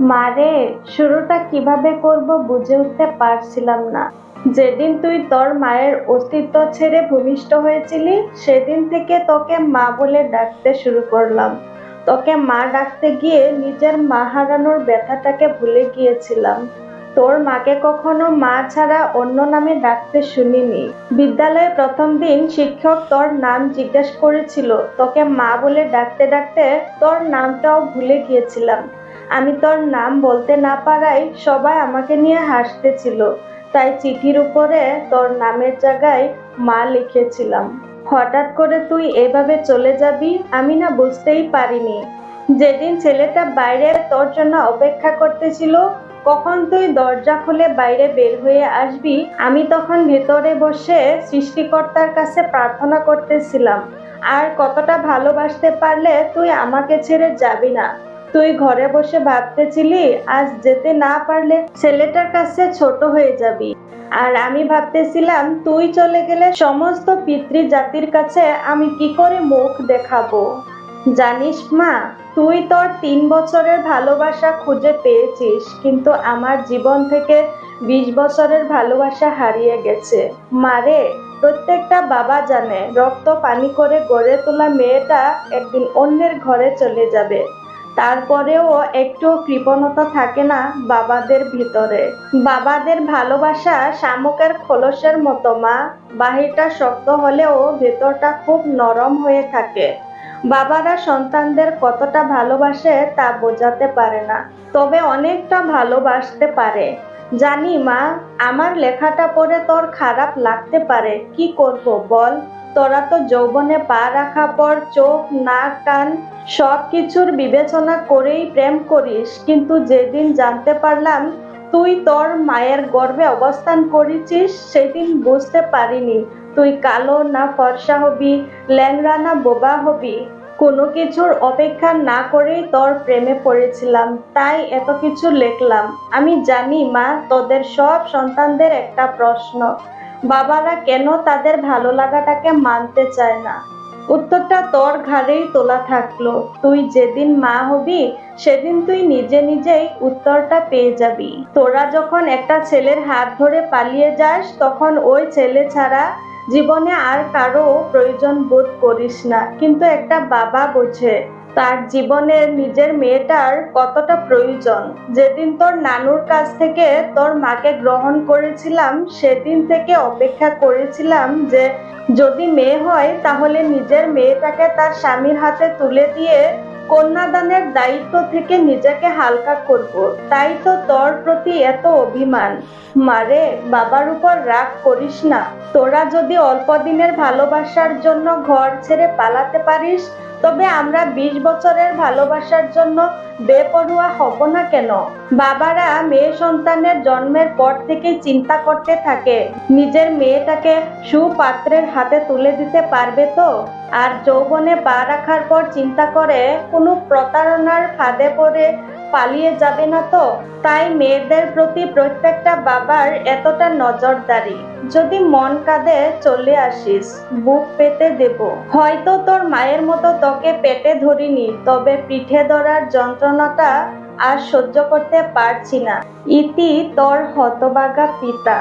মারে শুরুটা কীভাবে করব বুঝে উঠতে পারছিলাম না। যেদিন তুই তোর মায়ের অস্তিত্ব ছেড়ে ভূমিষ্ঠ হয়েছিলি, সেদিন থেকে তোকে মা বলে ডাকতে শুরু করলাম। তোকে মা ডাকতে গিয়ে নিজের মা হারানোর ব্যথাটাকে ভুলে গিয়েছিলাম। তোর মাকে কখনো মা ছাড়া অন্য নামে ডাকতে শুনিনি। বিদ্যালয়ে প্রথম দিন শিক্ষক তোর নাম জিজ্ঞেস করেছিল, তোকে মা বলে ডাকতে ডাকতে তোর নামটাও ভুলে গিয়েছিলাম। আমি তোর নাম বলতে না পারায় সবাই আমাকে নিয়ে হাসতেছিল। তাই চিঠির উপরে তোর নামের জায়গায় মা লিখেছিলাম। হঠাৎ করে তুই এভাবে চলে যাবি আমি না বুঝতেই পারিনি। যেদিন ছেলেটা বাইরে তোর জন্য অপেক্ষা করতেছিল, কখন তুই দরজা খুলে বাইরে বের হয়ে আসবি, আমি তখন ভেতরে বসে সৃষ্টিকর্তার কাছে প্রার্থনা করতেছিলাম। আর কতটা ভালোবাসতে পারলে তুই আমাকে ছেড়ে যাবি না। তুই ঘরে বসে ভাবতেছিলি, আজ যেতে না পারলে ছেলেটার কাছে ছোট হয়ে যাবি। আর আমি ভাবতেছিলাম, তুই চলে গেলে সমস্ত পিতৃ জাতির কাছে আমি কি করে মুখ দেখাবো? জানিস মা, তুই তোর তিন বছরের ভালোবাসা খুঁজে পেয়েছিস, কিন্তু আমার জীবন থেকে বিশ বছরের ভালোবাসা হারিয়ে গেছে। মারে প্রত্যেকটা বাবা জানে, রক্ত পানি করে গড়ে তোলা মেয়েটা একদিন অন্যের ঘরে চলে যাবে। তারপরেও একটু কৃপণতা থাকে না বাবাদের ভিতরে। বাবাদের ভালোবাসা শামুকের খোলসের মতো, মা। বাহিরটা শক্ত হলেও ভেতরটা খুব নরম হয়ে থাকে। বাবারা সন্তানদের কতটা ভালোবাসে তা বোঝাতে পারে না, তবে অনেকটা ভালোবাসতে পারে। জানি, মা, আমার লেখাটা পড়ে তোর খারাপ লাগতে পারে। কি করব বল? তোরা তো যৌবনে পা রাখা পর চোখ, নাক, কান সব কিছুর বিবেচনা করেই প্রেম করিস। কিন্তু যেদিন জানতে পারলাম তুই তোর মায়ের গর্ভে অবস্থান করেছিস, সেদিন বুঝতে পারিনি তুই কালো না ফর্সা হবি, ল্যাংড়া না বোবা হবি। কোনো কিছুর অপেক্ষা না করেই তোর প্রেমে পড়েছিলাম, তাই এত কিছু লিখলাম। আমি জানি মা, তোদের সব সন্তানদের একটা প্রশ্ন। বাবারা কেন তাদের ভালো লাগাটাকে মানতে চায় না? উত্তরটা তোর ঘাড়েই তোলা থাকল। তুই যেদিন মা হবি, সেদিন তুই নিজে নিজেই উত্তরটা পেয়ে যাবি। তোরা যখন একটা ছেলের হাত ধরে পালিয়ে যাস, তখন ওই ছেলে ছাড়া জীবনে আর কারও প্রয়োজন বোধ করিস না। কিন্তু একটা বাবা বোঝে। তার জীবনের নিজের মেয়েটার কতটা প্রয়োজন? যেদিন তোর নানুর কাছ থেকে তোর মাকে গ্রহণ করেছিলাম, সেদিন থেকে অপেক্ষা করেছিলাম যে যদি মেয়ে হয়, তাহলে নিজের মেয়েটাকে তার স্বামীর হাতে তুলে দিয়ে কন্যাদানের দায়িত্ব থেকে নিজেকে হালকা করব। তাই তো তোর প্রতি এত অভিমান। মারে বাবার উপর রাগ করিস না। তোরা যদি অল্প দিনের ভালোবাসার জন্য ঘর ছেড়ে পালাতে পারিস তবে আমরা বিশ বছরের ভালোবাসার জন্য বেপরোয়া হব না কেন? বাবারা মেয়ে সন্তানের জন্মের পর থেকে চিন্তা করতে থাকে, নিজের মেয়েটাকে সুপাত্রের হাতে তুলে দিতে পারবে তো? আর যৌবনে পা রাখার পর চিন্তা করে, কোনো প্রতারণার ফাঁদে পড়ে পালিয়ে যাবে না তো? তাই মেয়েদের প্রতি প্রত্যেকটা বাবার এতটা নজরদারি। যদি মন কাঁদে, চলে আসিস। বুক পেতে দেব। হয়তো তোর মায়ের মতো তোকে পেটে ধরিনি, তবে পিঠে ধরার যন্ত্রণাটা আর সহ্য করতে পারছি না। ইতি তোর হতবাগা পিতা।